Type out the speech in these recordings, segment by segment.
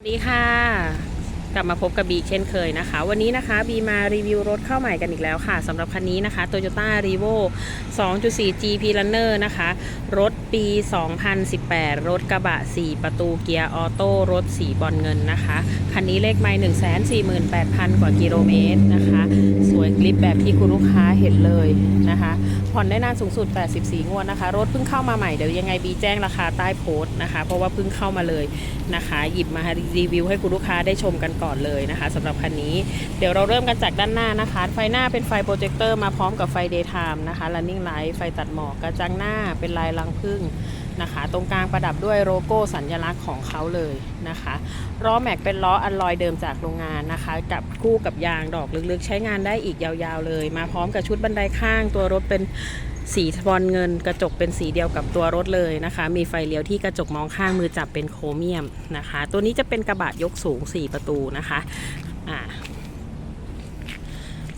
สวัสดีค่ะ กลับมาพบกับบีเช่นเคยนะคะ วันนี้นะคะบีมารีวิวรถเข้าใหม่กันอีกแล้วค่ะสำหรับคันนี้นะคะ Toyota r e v o 2.4 GP Runner นะคะ รถปี 2018 รถกระบะ 4 ประตูเกียร์ออโต้รถสีบอลเงินนะคะ คันนี้เลขไม่148,000 กว่ากิโลเมตรนะคะ สวยกลิปแบบที่คุณลูกค้าเห็นเลยนะคะผ่อนได้นานสูงสุด 84 งวดนะคะ รถเพิ่งเข้ามาใหม่เดี๋ยวยังไงบีแจ้งราคาใต้โพสต์นะคะ เพราะว่าเพิ่งเข้ามาเลยนะคะ หยิบมารีวิวให้คุณลูกค้าได้ชมกันก่อนเลยนะคะสำหรับคันนี้ เดี๋ยวเราเริ่มกันจากด้านหน้านะคะ ไฟหน้าเป็นไฟโปรเจคเตอร์มาพร้อมกับไฟเดย์ไทม์นะคะ running light ไฟตัดหมอกกระจังหน้าเป็นลายรังผึ้ง นะคะ ตรงกลางประดับด้วยโลโก้สัญลักษณ์ของเขาเลยนะคะล้อแม็กเป็นล้ออัลลอยเดิมจากโรงงานนะคะ กับคู่กับยางดอกลึกๆ ใช้งานได้อีกยาวๆเลย มาพร้อมกับชุดบันไดข้าง ตัวรถเป็นสีบอลเงินกระจกเป็นสีเดียวกับตัวรถเลยนะคะ มีไฟเลี้ยวที่กระจกมองข้างมือจับเป็นโครเมียมนะคะ ตัวนี้จะเป็นกระบะยกสูง 4 ประตูนะคะอ่า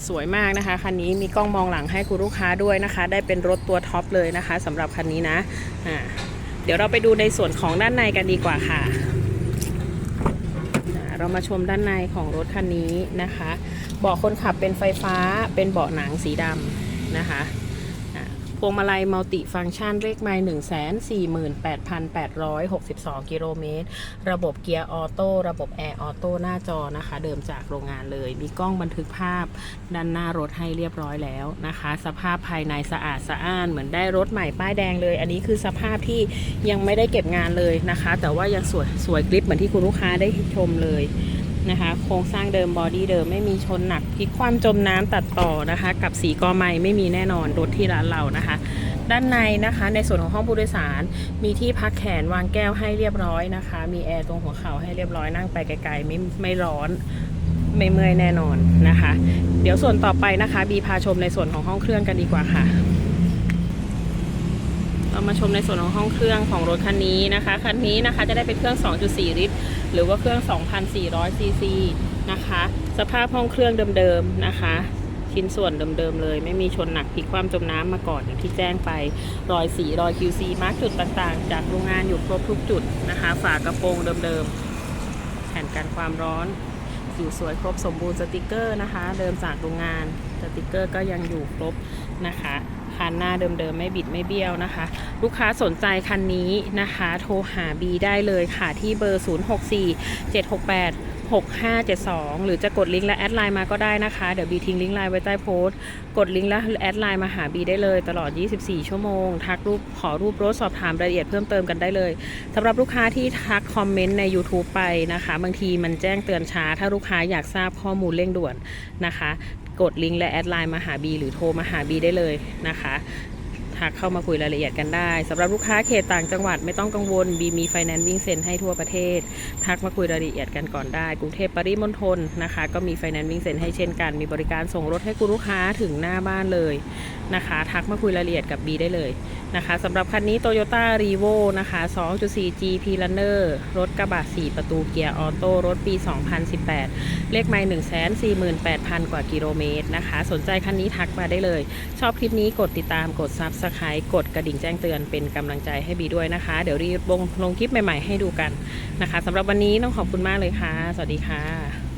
สวยมากนะคะคันนี้มีกล้องมองหลังให้คุณลูกค้าด้วยนะคะ ได้เป็นรถตัวท็อปเลยนะคะสำหรับคันนี้นะอ่า ดี๋ยวเราไปดูในส่วนของด้านในกันดีกว่าค่ะเรามาชมด้านในของรถคันนี้นะคะ เบาะคนขับเป็นไฟฟ้าเป็นเบาะหนังสีดำนะคะ พวงมาลัยมัลติฟังก์ชันเลขไม้1 4 8 8 6 2 กิโลเมตร ระบบเกียร์ออโต้ ระบบแอร์ออโต้หน้าจอนะคะ เดิมจากโรงงานเลย มีกล้องบันทึกภาพด้านหน้ารถให้เรียบร้อยแล้วนะคะ สภาพภายในสะอาดสะอ้าน เหมือนได้รถใหม่ป้ายแดงเลย อันนี้คือสภาพที่ยังไม่ได้เก็บงานเลยนะคะ แต่ว่ายังสวยสวยกริปเหมือนที่คุณลูกค้าได้ชมเลย นะคะ โครงสร้างเดิมบอดี้เดิมไม่มีชนหนักพลิกคว่ำจมน้ำตัดต่อนะคะ กับสีกอไม้ไม่มีแน่นอนรถที่ร้านเรานะคะ ด้านในนะคะในส่วนของห้องผู้โดยสารมีที่พักแขนวางแก้วให้เรียบร้อยนะคะ มีแอร์ตรงหัวเข่าให้เรียบร้อยนั่งไปไกลๆไม่ไม่ร้อนไม่เมื่อยแน่นอนนะคะ เดี๋ยวส่วนต่อไปนะคะ บีพาชมในส่วนของห้องเครื่องกันดีกว่าค่ะ เรามาชมในส่วนของห้องเครื่องของรถคันนี้นะคะ คันนี้นะคะจะได้เป็นเครื่อง 2.4 ลิตร หรือว่าเครื่อง 2,400 ซีซีนะคะ สภาพห้องเครื่องเดิมๆนะคะ ชิ้นส่วนเดิมๆเลย ไม่มีชนหนักพลิกความจมน้ำมาก่อนอย่างที่แจ้งไป รอยสีรอย QC มาร์กจุดต่างๆ จากโรงงานอยู่ครบทุกจุดนะคะ ฝากระโปรงเดิมๆ แผ่นกันความร้อนอยู่สวยครบสมบูรณ์สติกเกอร์นะคะ เดิมจากโรงงาน สติกเกอร์ก็ยังอยู่ครบนะคะคันหน้าเดิมๆไม่บิดไม่เบี้ยวนะคะ ลูกค้าสนใจคันนี้นะคะ โทรหาบีได้เลยค่ะที่เบอร์ 064 768 6572 หรือจะกดลิงก์และแอดไลน์มาก็ได้นะคะ เดี๋ยวบีทิ้งลิงก์ไลน์ไว้ใต้โพสต์ กดลิงก์และแอดไลน์มาหาบีได้เลยตลอด 24 ชั่วโมง ทักรูปขอรูปรถสอบถามรายละเอียดเพิ่มเติมกันได้เลยสำหรับลูกค้าที่ทักคอมเมนต์ใน YouTube ไปนะคะ บางทีมันแจ้งเตือนช้า ถ้าลูกค้าอยากทราบข้อมูลเร่งด่วนนะคะ กดลิงก์และแอดไลน์มาหาบีหรือโทรมาหาบีได้เลยนะคะ ทักเข้ามาคุยรายละเอียดกันได้สำหรับลูกค้าเขตต่างจังหวัดไม่ต้องกังวลบีมีไฟแนนซ์วิ่งเซ็นให้ทั่วประเทศ ทักมาคุยรายละเอียดกันก่อนได้ กรุงเทพปริมณฑลนะคะก็มีไฟแนนซ์วิ่งเซ็นให้เช่นกันมีบริการส่งรถให้คุณลูกค้าถึงหน้าบ้านเลยนะคะ ทักมาคุยรายละเอียดกับบีได้เลยนะคะสำหรับคันนี้ Toyota r e v o นะคะ2.4 GP Runner รถกระบะ 4 ประตูเกียร์ออโต้รถปี 2018 เลขไมล์148,000 กว่ากิโลเมตรนะคะ สนใจคันนี้ทักมาได้เลย ชอบคลิปนี้กดติดตามกด subscribe Subscribe กดกระดิ่งแจ้งเตือนเป็นกำลังใจให้บีด้วยนะคะ เดี๋ยวรีบลงลงคลิปใหม่ๆให้ดูกันนะคะสำหรับวันนี้ต้องขอบคุณมากเลยค่ะ สวัสดีค่ะ